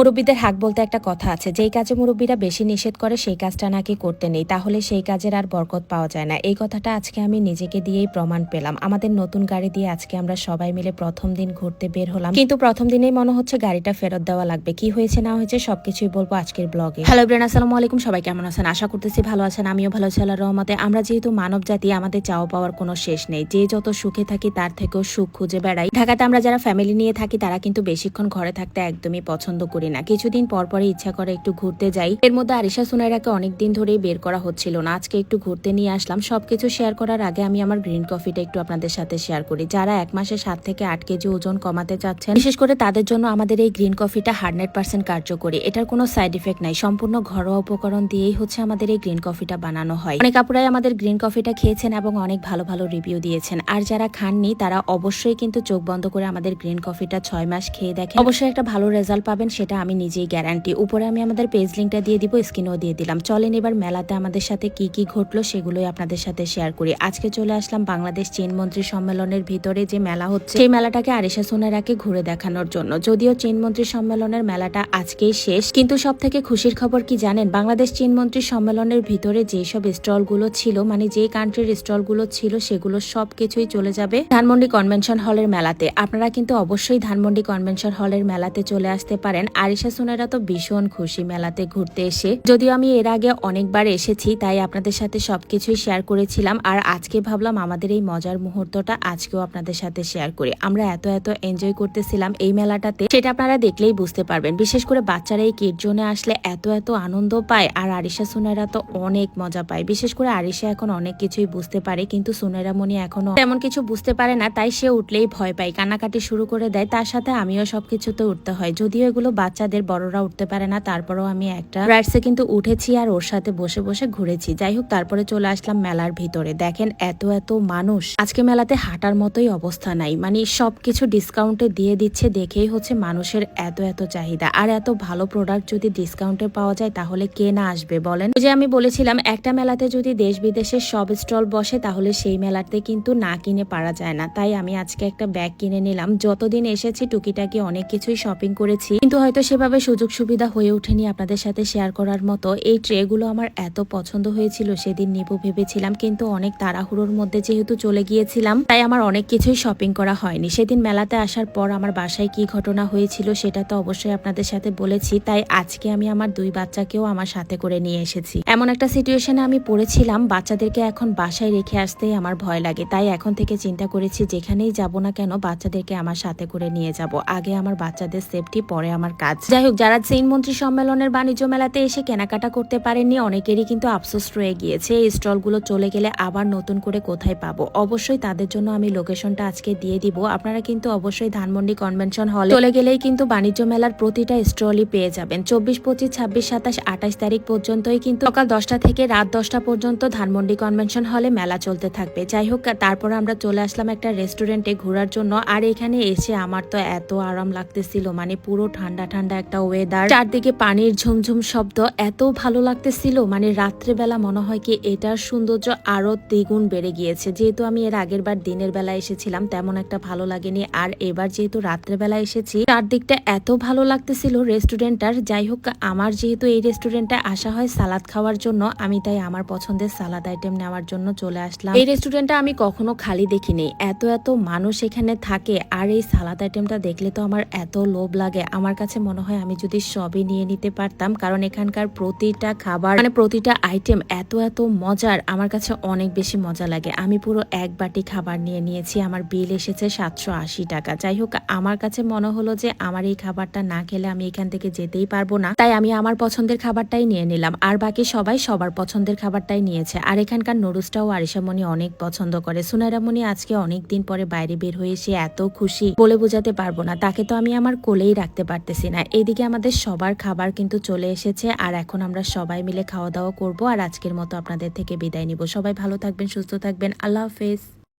মুরব্বীদের হাক বলতে একটা কথা আছে, যেই কাজে মুরব্বীরা বেশি নিষেধ করে সেই কাজটা নাকি করতে নেই, তাহলে সেই কাজের আর বরকত পাওয়া যায় না। এই কথাটা আজকে আমি নিজেকে দিয়েই প্রমাণ পেলাম। আমাদের নতুন গাড়ি দিয়ে আজকে আমরা সবাই মিলে প্রথম দিন ঘুরতে বের হলাম। কিন্তু প্রথম দিনেই মনে হচ্ছে গাড়িটা ফেরত দেওয়া লাগবে। কি হয়েছে, না হয়েছে সবকিছুই বলব আজকের ব্লগে। হ্যালো ব্রেন আসসালামু আলাইকুম। সবাই কেমন আছেন? আশা করতেছি ভালো আছেন। আমিও ভালো আছি আল্লাহর রহমতে। আমরা যেহেতু মানব জাতি, আমাদের চাওয়া পাওয়ার কোনো শেষ নেই। যে যত সুখে থাকি, তার থেকেও সুখ খুঁজে বেড়াই। ঢাকাতে আমরা যারা ফ্যামিলি নিয়ে থাকি, তারা কিন্তু বেশিক্ষণ ঘরে থাকতে একদমই পছন্দ করি না। কিছুদিন পর পরে ইচ্ছা করে একটু ঘুরতে যাই। এর মধ্যে আরিশা সুনাইরাকে অনেকদিন ধরেই বের করা হচ্ছিল না। আজকে একটু ঘুরতে নিয়ে আসলাম। সবকিছু শেয়ার করার আগে আমি আমার গ্রিন কফিটা একটু আপনাদের সাথে শেয়ার করি। যারা এক মাসে সাত থেকে আট কেজি ওজন কমাতে চাচ্ছেন, বিশেষ করে তাদের জন্য আমাদের এই গ্রিন কফিটা হান্ড্রেড পার্সেন্ট কার্যকরী। এটার কোনো সাইড ইফেক্ট নাই। সম্পূর্ণ ঘরোয়া উপকরণ দিয়েই হচ্ছে আমাদের এই গ্রিন কফিটা বানানো হয়। অনেক আপুরাই আমাদের গ্রিন কফিটা খেয়েছেন এবং অনেক ভালো ভালো রিভিউ দিয়েছেন। আর যারা খাননি, তারা অবশ্যই কিন্তু চোখ বন্ধ করে আমাদের গ্রিন কফিটা ছয় মাস খেয়ে দেখেন। অবশ্যই একটা ভালো রেজাল্ট পাবেন, সেটা আমি নিজেই গ্যারান্টি উপরে আমি আমাদের পেজ লিঙ্কটা দিয়ে দিব স্ক্রিনেও দিয়ে দিলাম। চলেন এবার মেলাতে আমাদের সাথে কি কি ঘটলো সেগুলোই আপনাদের সাথে শেয়ার করি। আজকে চলে আসলাম বাংলাদেশ চীন মন্ত্রী সম্মেলনের ভিতরে যে মেলা হচ্ছে। সেই মেলাটাকে আরিশা সোনারাকে ঘুরে দেখানোর জন্য। যদিও চীন মন্ত্রী সম্মেলনের মেলাটা আজকেই শেষ, কিন্তু সব থেকে খুশির খবর কি জানেন? বাংলাদেশ চীন মন্ত্রী সম্মেলনের ভিতরে যেসব স্টলগুলো ছিল মানে যে কান্ট্রির স্টলগুলো ছিল, সেগুলো সব কিছুই চলে যাবে ধানমন্ডি কনভেনশন হলের মেলাতে। আপনারা কিন্তু অবশ্যই ধানমন্ডি কনভেনশন হলের মেলাতে চলে আসতে পারেন। আরিশা সোনারা তো ভীষণ খুশি মেলাতে ঘুরতে এসে। যদিও আমি এর আগে অনেকবার এসেছি, তাই আপনাদের সাথে সবকিছুই শেয়ার করেছিলাম। আর আজকে ভাবলাম আমাদের এই মজার মুহূর্তটা আজকেও আপনাদের সাথে শেয়ার করি। আমরা এত এত এনজয় করতেছিলাম এই মেলাটাতে। সেটা আপনারা দেখলেই বুঝতে পারবেন। বিশেষ করে বাচ্চারা এই কিট জোনে আসলে এত এত আনন্দ পায়, আর আরিশা সুনেরা তো অনেক মজা পায়। বিশেষ করে আরিশা এখন অনেক কিছুই বুঝতে পারে, কিন্তু সুনেরা মনি এখনও তেমন কিছু বুঝতে পারে না, তাই সে উঠলেই ভয় পায়, কান্নাকাটি শুরু করে দেয়। তার সাথে আমিও সবকিছুতে উঠতে হয়, যদিও এগুলো বাচ্চাদের, বড়রা উঠতে পারে না। তারপরেও আমি একটা রাইডসে কিন্তু উঠেছি আর ওর সাথে বসে বসে ঘুরেছি। যাই হোক, তারপরে চলে আসলাম মেলার ভিতরে। দেখেন এত এত মানুষ। আজকে মেলাতে হাঁটার মতোই অবস্থা নাই। মানে সবকিছু ডিসকাউন্টে দিয়ে দিচ্ছে দেখেই হচ্ছে মানুষের এত এত চাহিদা। আর এত ভালো প্রোডাক্ট যদি ডিসকাউন্টে পাওয়া যায় তাহলে কে না আসবে বলেন? যে আমি বলেছিলাম, একটা মেলাতে যদি দেশ বিদেশের সব স্টল বসে তাহলে সেই মেলাতে কিন্তু না কিনে পারা যায় না। তাই আমি আজকে একটা ব্যাগ কিনে নিলাম। যতদিন এসেছি টুকিটাকি অনেক কিছুই শপিং করেছি। কিন্তু হয়তো সেভাবে সুযোগ সুবিধা হয়ে ওঠেনি আপনাদের সাথে শেয়ার করার মতো। এই ট্রেগুলো আমার এত পছন্দ হয়েছিল, সেদিন নিবো ভেবেছিলাম, কিন্তু অনেক তাড়াহুড়োর মধ্যে যেহেতু চলে গিয়েছিলাম, তাই আমার অনেক কিছুই শপিং করা হয়নি। সেদিন মেলাতে আসার পর আমার বাসায় কি ঘটনা হয়েছিল সেটা তো অবশ্যই আপনাদের সাথে বলেছি, তাই আজকে আমি আমার দুই বাচ্চাকেও আমার সাথে করে নিয়ে এসেছি। এমন একটা সিচুয়েশনে আমি পড়েছিলাম, বাচ্চাদেরকে এখন বাসায় রেখে আসতেই আমার ভয় লাগে, তাই এখন থেকে চিন্তা করেছি যেখানেই যাব না কেন বাচ্চাদেরকে আমার সাথে করে নিয়ে যাব। আগে আমার বাচ্চাদের সেফটি পরে আমার কাজ। যাই হোক, যারা চীন মন্ত্রী সম্মেলনের বাণিজ্য মেলাতে এসে কেনাকাটা করতে পারেননি, অনেকেরই কিন্তু আফসোস রয়ে গিয়েছে। এই স্টলগুলো চলে গেলে আবার নতুন করে কোথায় পাবো? অবশ্যই তাদের জন্য আমি লোকেশনটা আজকে দিয়ে দিব। আপনারা কিন্তু অবশ্যই ধানমন্ডি কনভেনশন হলে চলে গেলেই কিন্তু বাণিজ্য মেলার প্রতিটা স্টলই পেয়ে যাবেন। চব্বিশ, পঁচিশ, ছাব্বিশ, সাতাশ, আঠাশ তারিখ পর্যন্তই কিন্তু সকাল দশটা থেকে রাত দশটা পর্যন্ত ধানমন্ডি কনভেনশন হলে মেলা চলতে থাকবে। যাই হোক, তারপর আমরা চলে আসলাম একটা রেস্টুরেন্টে ঘোরার জন্য। আর এখানে এসে আমার তো এত আরাম লাগতেছিল মানে পুরো ঠান্ডা ঠান্ডা একটা ওয়েদার চারদিকে পানির ঝুমঝুম শব্দ এত ভালো লাগতেছিল মানে রাত্রেবেলা মনে হয় কি এটার সৌন্দর্য আরও দ্বিগুণ বেড়ে গিয়েছে। যেহেতু আমি এর আগের বার দিনের বেলা এসেছিলাম, তেমন একটা ভালো লাগেনি। আর এবার যেহেতু রাত্রেবেলা এসেছি, চারদিকটা এত ভালো লাগতেছিল রেস্টুরেন্টটার যাই হোক, আমার যেহেতু এই রেস্টুরেন্টে আসা হয় সালাদ খাওয়ার জন্য, আমি তাই আমার পছন্দের সালাদ আইটেম নেওয়ার জন্য চলে আসলাম। এই রেস্টুরেন্টটা আমি কখনো খালি দেখিনি। এত এত মানুষ এখানে থাকে, আর এই সালাদ আইটেমটা দেখলে তো আমার এত লোভ লাগে। আমার কাছে মনে হয় আমি যদি সবই নিয়ে নিতে পারতাম, কারণ এখানকার প্রতিটা খাবার মানে প্রতিটা আইটেম এত এত মজার, আমার কাছে অনেক বেশি মজা লাগে। আমি পুরো এক বাটি খাবার নিয়ে নিয়েছি, আমার বিল এসেছে সাতশো আশি টাকা। যাই হোক, আমার কাছে মনে হলো যে আমার এই খাবারটা না খেলে আমি এখান থেকে যেতেই পারব না। তাই আমি আমার পছন্দের খাবারটাই নিয়ে নিলাম। আর বাকি সবাই সবার পছন্দের খাবারটাই নিয়েছে। আর এখানকার নুডলসটাও আরিশামণি অনেক পছন্দ করে। সুনাইরামণি আজকে অনেক দিন পরে বাইরে বের হয়ে সে এত খুশি বলে বোঝাতে পারব না। তাকে তো আমি আমার কোলেই রাখতে পারতেছি না। এদিকে আমাদের সবার খাবার কিন্তু চলে এসেছে আর এখন আমরা সবাই মিলে খাওয়া দাওয়া করব আর আজকের মতো আপনাদের থেকে বিদায় নিব। সবাই ভালো থাকবেন, সুস্থ থাকবেন। আল্লাহ হাফেজ।